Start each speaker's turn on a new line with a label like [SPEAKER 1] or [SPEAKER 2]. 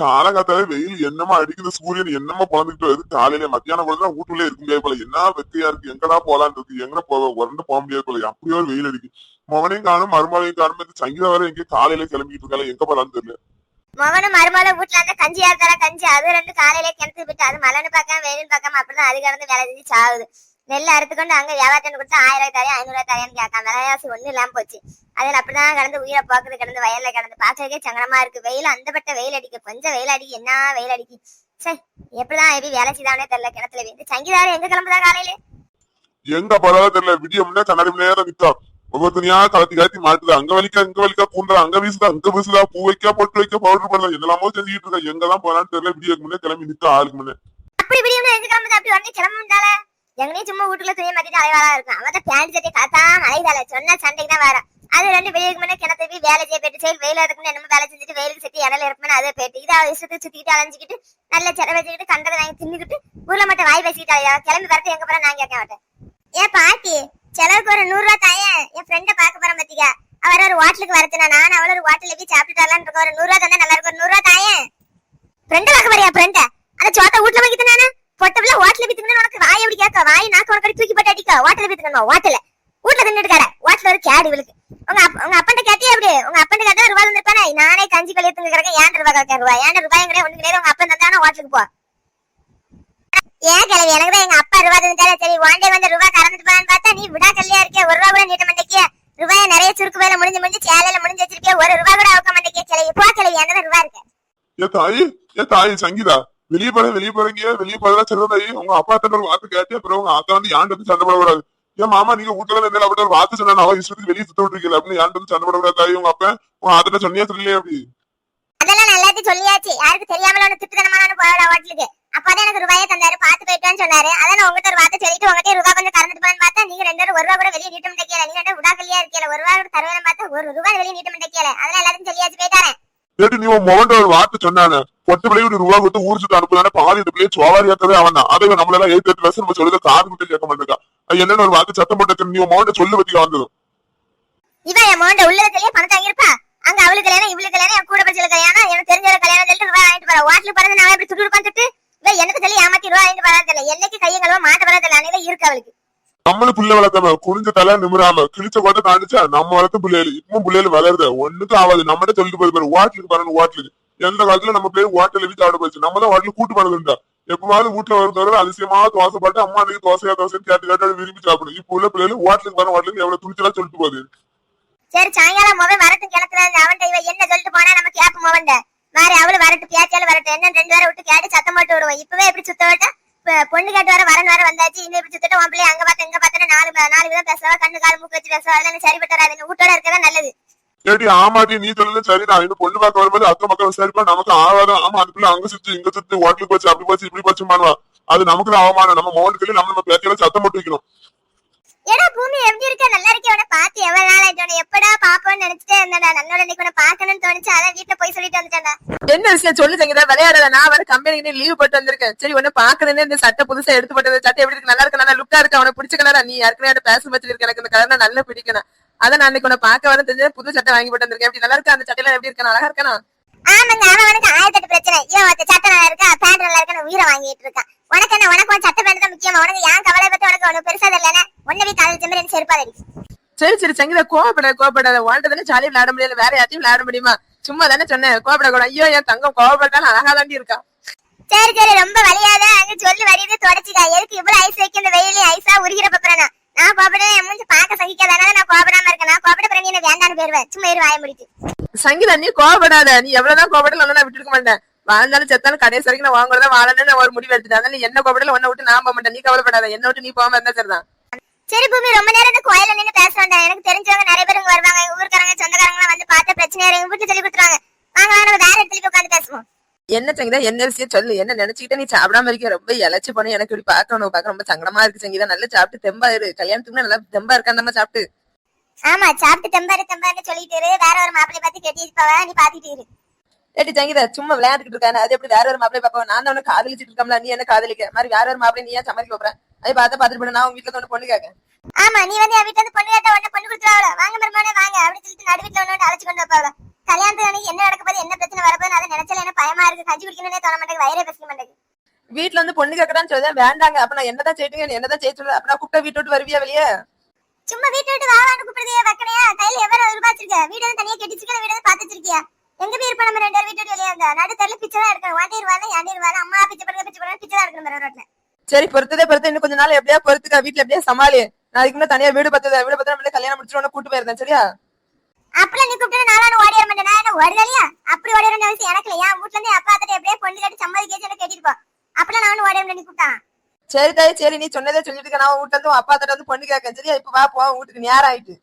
[SPEAKER 1] காலங்காத்தால வெயில் என்னமா அடிக்குது சூரியன் என்னமா பிறந்துட்டு வருது. காலையில மத்தியானம் பொழுது வீட்டுக்குள்ளே இருக்க முடியாது போல. என்ன வெக்கையா இருக்கு? எங்கடா போலான் இருக்கு எங்க போக உரண்டு போக முடியாது போல. அப்படியே ஒரு வெயில் அடிக்கு மகனையும் காணும் மருமகளையும் காணும். இந்த சங்கீதம் வேற எங்கேயும் காலையில கிளம்பிட்டு இருக்காங்க எங்க போலான்னு தெரியல.
[SPEAKER 2] மகனும் மருமகளும் வீட்டுல இருந்து கஞ்சி ஆறுதல கஞ்சி அது ரெண்டு காலையில கிணத்து விட்டு அது மலன்னு பார்க்காம வெயிலும் பார்க்காம அப்படிதான் அது கிடந்து வேலை செஞ்சு சாகுது நெல் அறுத்து கொண்டு அங்க வியாபாரத்தை கொடுத்து ஆயிரம் ரூபாய் தரையா ஐநூறு ரூபாய் தரையான்னு கேட்காம விலையாசி ஒண்ணு இல்லாம போச்சு. அதுல அப்படிதான் கிடந்து உயிரை போக்குது கிடந்து வயல்ல கிடந்து பார்க்கறதுக்கே சங்கடமா இருக்கு. வெயில் அந்தப்பட்ட வெயில் அடிக்கு கொஞ்சம் வெயில் அடிக்கு என்ன வெயில் அடிக்கு? சரி எப்படிதான் எப்படி வேலை செய்தானே தெரியல கிணத்துல வந்து சங்கீதாரு எங்க கிளம்புதா காலையில?
[SPEAKER 1] எங்க போறதா தெரியல விடிய முன்னே கண்ணாடி முன்னே நிக்கா ஒவ்வொருத்தனையா கலத்தி கலத்தி மாட்டுது. அங்க வலிக்கா இங்க வலிக்கா கூந்தா அங்க வீசுதா அங்க வீசுதா பூ வைக்கா பொட்டு வைக்க பவுடர் பண்ணல என்னெல்லாமோ செஞ்சுக்கிட்டு இருக்கா. எங்கதான் போறான்னு தெரியல விடிய முன்னே கிளம்பி நிக்கா ஆளுக்கு முன்னே.
[SPEAKER 2] அப்படி இவனு எங்க கிளம்புது? அப்படி உடனே கிளம்ப எங்கனையும் சும்மா வீட்டுல துணி மாத்திட்டு அலைவாளா இருக்கும் அவன் தான் பேண்ட் சட்டை காத்தா அலைதால சொன்னா சண்டைக்கு தான் வர. அது ரெண்டு வெளியுக்கு முன்னே கிணத்து போய் வேலை செய்ய போயிட்டு சரி வெயில இருக்குன்னு என்னமோ வேலை செஞ்சுட்டு வெயிலுக்கு சுத்தி இடையில இருக்குன்னு அதை போயிட்டு இதை இஷ்டத்துக்கு சுத்திக்கிட்டு அலைஞ்சிக்கிட்டு நல்ல செட வச்சுக்கிட்டு கண்டதை வாங்கி தின்னுக்கிட்டு ஊர்ல மட்டும் வாய் பேசிக்கிட்டு அலையா? கிளம்பி வரது எங்க போற நான் கேட்க மாட்டேன். ஏன் பாட்டி செலவுக்கு ஒரு நூறு ரூபா தாயேன் என் ஃப்ரெண்டை பார்க்க போறேன் பாத்தீங்க அவர் ஒரு ஹோட்டலுக்கு வரதுனா நான் அவளோட ஒரு ஹோட்டலுக்கு சாப்பிட்டு வரலான்னு இருக்கோம். ஒரு நூறு தந்தா நல்லா இருக்கும். ஒரு நூறு தாயே. தாயேன் பார்க்க போறியா ஃப்ரெண்டை அந்த சோத்த வீட்டுல வாங்கி தானே பொட்டப்புல ஹோட்டல்ல வித்துக்கணும் உனக்கு வாய் வாய் நாக்கு உனக்கு தூக்கி போட்டு அடிக்க? ஹோட்டல்ல வித்துக்கணும் வாட்டல வீட்டுல தின்னுட்டு வாட்டல ஒரு கேடு இவளுக்கு உங்க உங்க அப்பன் கேட்டே எப்படி உங்க அப்பன் கேட்டா ரூபாய் வந்திருப்பானே நானே கஞ்சி கழிய திங்கிறேன் ஏன் ரூபாய் கேட்க ரூபாய்? ஏன் ரூபாய் கிடையாது ஒண்ணு கிடையாது. உங்க அப்பன் தந்தானே? வாட்டலுக்கு போ. ஏன் கிளவி எனக்கு தான் எங்க அப்பா ரூபாய் தந்துட்டாரு. சரி வாண்டே வந்து ரூபாய் கறந்துட்டு போறான்னு பார்த்தா நீ விடா கல்லியா இருக்கே ஒரு ரூபா கூட நீட்ட மாட்டேக்கிய ரூபாய நிறைய சுருக்கு வேலை முடிஞ்சு முடிஞ்சு சேலையில முடிஞ்சு வச்சிருக்கே ஒரு ரூபாய் கூட அவுக்க மாட்டேக்கிய கிளவி போ கிளவி என்ன ரூபாய் இருக்கு.
[SPEAKER 1] ஏ தாய் ஏ தாய் சங்கீதா. வெளியே போற வெளியே போறீங்க. வெளியே போறதா சொல்ற தாயி உங்க அப்பா ஒரு வார்த்தை கேட்டு அப்புறம் உங்க ஆத்தா வந்து யாண்டு வந்து சண்டை போடக்கூடாது. ஏன் மாமா நீங்க வீட்டுல இருந்து அப்படி ஒரு வார்த்தை சொன்னா அவ இஷ்டத்துக்கு வெளியே சுத்த விட்டுருக்கீங்க அப்படின்னு யாண்டு வந்து சண்டை போடக்கூடாது உங்க அப்பா உங்க ஆத்திட்ட சொன்னியா சொல்லலையே அப்படி?
[SPEAKER 2] அதெல்லாம் நல்லாத்தையும் சொல்லியாச்சு. யாருக்கு தெரியாமல ஒண்ணு திட்டுத்தனமான போயிட ஹோட்டலுக்கு அப்பதான் எனக்கு ரூபாயே தந்தாரு பாத்து போயிட்டான்னு சொன்னாரு. அதான் நான் உங்ககிட்ட ஒரு வார்த்தை சொல்லிட்டு உங்ககிட்ட ரூபாய் கொஞ்சம் கறந்துட்டு போன்னு பார்த்தா நீங்க ரெண்டு ரூபா கூட வெளியே நீட்ட மாட்டேக்கல நீங்க ரெண்டு விடா கல்லியா இருக்கல ஒரு ரூபா தருவேன் பார்த்தா ஒரு ரூபாய் வெளியே நீட்ட மாட்டேக்கல அதெல்லாம் எல்லாத்தையும் சொல்லியாச்சு போயிட்டாரே.
[SPEAKER 1] கேட்டு நீ உன் மகன் ஒரு வார்த்தை சொன்னானே. பொட்டு பிள்ளைய ஒரு ரூபா கொடுத்து ஊர் சுத்த அனுப்புதானே பாதி இந்த பிள்ளைய சோவாரி ஏத்தவே அவன் தான். அதை நம்மள எல்லாம் ஏத்து எட்டு வருஷம் நம்ம சொல்லுது காது மட்டும் கேட்க மாட்டேங்கா. என்னன்னு ஒரு வார்த்தை சத்தம் போட்டு நீ உன் மகன் சொல்லு பத்தி வந்தது
[SPEAKER 2] இவன் என் மோண்ட உள்ளதுலயே பணத்தை வாங்கியிருப்பா அங்க அவளுக்கு கல்யாணம் இவளுக்கு கல்யாணம் என் கூட படிச்சல கல்யாணம் எனக்கு தெரிஞ்ச கல்யாணம் சொல்லிட்டு ரூபாய் வாங்கிட்டு போறா. ஹோட்டலுக்கு பிறந்து நான் எப்படி சுட்டு உட்காந்துட்டு இவன் எனக்கு சொல்லி ஏமாத்தி ரூபாய் வாங்கிட்டு போறா தெரியல. என்னைக்கு கையை கழுவ மாட்ட போறா தெரியல. அன்னைக்கு இருக்கு அவளுக்கு.
[SPEAKER 1] நம்மளும் பிள்ளை வளர்த்தவ குனிஞ்ச தலை நிமிராம கிழிச்ச கோட்டை காணிச்சா நம்ம வளர்த்த பிள்ளைகள் இப்பவும் பிள்ளைகள் வளருது. ஒண்ணுக்கும் ஆகாது நம்மகிட்ட சொல்லிட்டு போய் பாரு ஹோட்டலுக்கு பாருங்க ஹோட்டலுக்கு எந்த காலத்துல நம்ம போய் ஹோட்டல்ல வீட்டு ஆட போச்சு? நம்ம தான் ஹோட்டலுக்கு கூட்டு போனதுண்டா எப்பவாவது வீட்டுல வருந்தவரை அதிசயமா தோசைப்பட்டு அம்மா அன்னைக்கு தோசையா தோசைன்னு கேட்டு கேட்டு விரும்பி சாப்பிடும். இப்ப உள்ள பிள்ளைகள் ஹோட்டலுக்கு வர ஹோட்டலுக்கு எவ்வளவு துணிச்சலா சொல்லிட்டு போகுது.
[SPEAKER 2] சரி சாயங்காலம் மொபைல் வரட்டும் கிளத்துல அவன் அவன்கிட்ட இவன் என்ன சொல்லிட்டு போனா நம்ம கேட்போம் மொபைல் மாறி அவளு வரட்டு பேச்சாலும் வரட்டும் என்ன ரெண்டு பேரை விட்டு கேட்டு சத்தம் போட்டு வருவோம் இப்பவே எப்படி சுத்த விட்டா? பொண்ணு கேட்டு வர வரன் வர வந்தாச்சு இன்னும் இப்படி சுத்திட்டு உன் பிள்ளை அங்க பார்த்து எங்க பார்த்தா நாலு நாலு விதம் பேசுவா கண்ணு கால் மூக்கு வச்சு பேசுவா அதெல்லாம் சரிப்பட்டு வராது வீட்டோட இருக்கதான் நல்லது.
[SPEAKER 1] ஏடி ஆமாடி நீ சொல்லுது சரிதான் இன்னும் பொண்ணு பார்க்க வரும்போது அக்கம் பக்கம் விசாரிப்பா நமக்கு ஆவாதம். ஆமா அதுக்குள்ள பிள்ளை அங்க சுத்தி இங்க சுத்தி ஹோட்டலுக்கு போச்சு அப்படி போச்சு இப்படி போச்சு பண்ணுவா அது நமக்கு தான் அவமானம். நம்ம மோனுக்கு நம்ம நம்ம பேச்சையில சத்தம் போட்டு வைக்கணும்.
[SPEAKER 2] ஏடா பூமி எப்படி இருக்க? நல்லா இருக்கே உன பார்த்து எவ்வளவு நாள் ஆயிட்டு எப்படா பாப்போம்னு நினைச்சிட்டே இருந்தேன்டா. நன்னோட இன்னைக்கு உன்னை பார்க்கணும்னு தோணுச்சு. அதான் வீட்டுல போய் சொல்லிட்டு வந்துட்டேன்டா.
[SPEAKER 3] என்ன விஷயம்? சொல்லு சங்கீதா. விளையாடாத நான் வர கம்பெனிக்கு லீவ் போட்டு வந்திருக்கேன். சரி ஒண்ணு பாக்கணுன்னு இந்த சட்டை புதுசா எடுத்து போட்டது சட்டை எப்படி இருக்கு? நல்லா இருக்கு? நல்லா லுக்கா இருக்கு? அவனை பிடிச்ச கலரா நீ ஏற்கனவே பேச பத்தி இருக்கு. எனக்கு இந்த கலர் நல்லா பிடிக்கணும். அதான் நான் அன்னைக்கு உன்னை பார்க்க வர தெரிஞ்ச புது சட்டை வாங்கி போட்டு வந்திருக்கேன். எப்படி? நல்லா இருக்கு? அந்த சட்டையில எப்படி இருக்கணும்? அழகா இருக்கணும்?
[SPEAKER 2] ஆமாங்க அவன் உனக்கு ஆயிரத்தெட்டு பிரச்சனை. இவன் சட்டை நல்லா இருக்கா? பேண்ட் நல்லா இருக்குன்னு உயிரை வாங்கிட்டு இருக்கான். உனக்கு என்ன உனக்கு உன் சட்டை பேண்ட் தான் முக்கியமா? உனக்கு ஏன் கவலை பத்தி உனக்கு ஒண்ணு பெருசா தெரியல ஒன்ன வீட்டு காலேஜ் மாதிரி செருப்பாதடி.
[SPEAKER 3] சரி சரி சங்கீதா கோவப்படாத கோவப்படாத. வாழ்ந்த தானே ஜாலியா விளையாட முடியல வேற யாத்தையும் விளையாட முடியுமா? சும்மா தானே சொன்னேன் கோவப்படக்கூடாது ஐயோ என் தங்கம் கோவப்பட்டாலும் அழகா தாண்டி இருக்கா?
[SPEAKER 2] சரி சரி ரொம்ப வலியாத. அங்க சொல்லி வரியுது தொடச்சிக்கா. எதுக்கு இவ்வளவு ஐஸ் வைக்க இந்த வெயிலையும் ஐஸா உருகிற பப்பறனா நான் கோபப்பட என் மூஞ்சி பார்க்க சகிக்காதனால நான் கோபப்படாம இருக்கேன். நான் கோபப்பட பிறகு என்ன வேண்டான்னு போயிருவேன் சும்மா இரு வாய முடிச்சு
[SPEAKER 3] சங்கீதா நீ கோவப்படாத. நீ எவ்வளவுதான் கோவப்படல நான் விட்டுருக்க மாட்டேன். வாழ்ந்தாலும் செத்தாலும் கடைசி வரைக்கும் நான் வாங்குறதா வாழணும்னு ஒரு முடிவு எடுத்துட்டேன். அதனால என்ன கோவப்படல உன்னை விட்டு நான் போக மாட்டேன். நீ கவலைப்படாத. என்ன விட்டு நீ போகாம இருந்தா சரிதான்.
[SPEAKER 2] சரி பூமி ரொம்ப நேரம் இந்த கோயில நின்னு பேச வேண்டாம் எனக்கு தெரிஞ்சவங்க நிறைய பேர் வருவாங்க. எங்க ஊர்க்காரங்க சொந்தக்காரங்க வந்து பார்த்து பிரச்சனை எங்க வீட்டுல சொல்லி கொடுத்துருவாங்க. வாங்க நம்ம வேற இடத்துல உட்காந்து பேசுவோம்.
[SPEAKER 3] என்ன சங்கீதா என்ன விஷயம் சொல்லு? என்ன நினைச்சுக்கிட்ட நீ சாப்பிடாம இருக்க ரொம்ப இழைச்சு போன எனக்கு இப்படி பார்க்கணும் பார்க்க ரொம்ப சங்கடமா இருக்கு சங்கீதா. நல்லா சாப்பிட்டு தெம்பா இரு. கல்யாணத்துக்கு நல்லா தெம்பா இருக்கா நம்ம சாப்பிட்டு.
[SPEAKER 2] ஆமா சாப்பிட்டு தெம்பாரு தெம்பாருன்னு சொல்லிட்டு இரு. வேற ஒரு மாப்பிள்ளை பார்த்து கட்டிட்டு போவ நீ பாத்துட்டு இரு.
[SPEAKER 3] ஏடி சங்கீதா சும்மா விளையாண்டுட்டு இருக்கானே அது எப்படி வேற ஒரு மாப்பிளை பாப்பா நான் தான் காதலிச்சிட்டு இருக்கோம்ல நீ என்ன காதலிக்க? மாதிரி வேற ஒரு மாப்பிளை நீ ஏன் சமாளிக்க போற? அதை பார்த்து பார்த்துட்டு போன நான் உங்க வீட்டுல வந்து பொண்ணு கேட்க
[SPEAKER 2] ஆமா நீ வந்து என் வீட்டுல இருந்து பொண்ணு கேட்ட உடனே பொண்ணு கொடுத்துருவாங்க வாங்க மருமகனே வாங்க அப்படி சொல்லிட்டு நடு வீட்டுல ஒண்ணு அழைச்சு கொண்டு வைப்பாவல கல்யாணத்துக்கு அன்னைக்கு என்ன நடக்க போகுது என்ன பிரச்சனை வரப்போகுது அதை நினைச்சால எனக்கு பயமா இருக்கு. கஞ்சி குடிக்கணும்னே தோண மாட்டேங்குது வயிறே பேச மாட்டேங்குது.
[SPEAKER 3] வீட்டுல வந்து பொண்ணு கேக்குறான்னு சொல்லுதேன் வேண்டாங்க. அப்ப நான் என்னதான் செய்யுங்க என்னதான் செய்ய சொல்லுது அப்ப நான் கூப்பிட்ட வீட்டு விட்டு வருவியா வெளியே?
[SPEAKER 2] சும்மா வீட்டு விட்டு வாவான்னு கூப்பிடுறதே வைக்கணையா கையில எவ்வளவு ரூபாய் வச்சிருக்க? வீடு தனியா கட்டிச்சிருக்க வீடு பாத்து வச்சிருக்கியா? எங்க போய் இருப்போம் நம்ம ரெண்டு வீட்டு விட்டு வெளியே இருந்தா? நடு தெருல பிச்சை தான் எடுக்கணும். வாண்டி ரூபாய் யாண்டி ரூபாய் அம்மா பிச்சை பண்ணுங்க பிச்சை பண்ணுங்க பிச்சை தான் எடுக்கணும் வேற ரோட்ல.
[SPEAKER 3] சரி பொறுத்ததே பொறுத்து. இன்னும் கொஞ்ச நாள் எப்படியா பொறுத்துக்கா? வீட்டுல எப்படியா சமாளி? நான் அதுக்கு முன்ன தனியா வீடு பத்தத? வீடு பத்தா நம்மளே கல்யாணம் முடிச்சிட்டு கூட்டு போயிருந்தேன் சரியா?
[SPEAKER 2] அப்பலாம் நீ கூப்பிட்டு நானும் ஓடி வர மாட்டேன்? நான் என்ன ஓடுதலையா அப்படி ஓடி வர அவசியம் எனக்கு இல்லை என் வீட்டுல இருந்து அப்பா அத்தட்ட எப்படியே பொண்ணு கட்டி சம்மதி கேச்சு எனக்கு கட்டிட்டு போ. அப்பலாம் நானும் ஓடி வர நீ கூப்பிட்டான்
[SPEAKER 3] சரி தாய் சரி. நீ சொன்னதே சொல்லிட்டு நான் வீட்டுல இருந்து அப்பா தட்ட வந்து பொண்ணு கேட்கேன் சரியா? இப்ப வா போ. வீட்டுக்கு நேரம் ஆயிட்டு.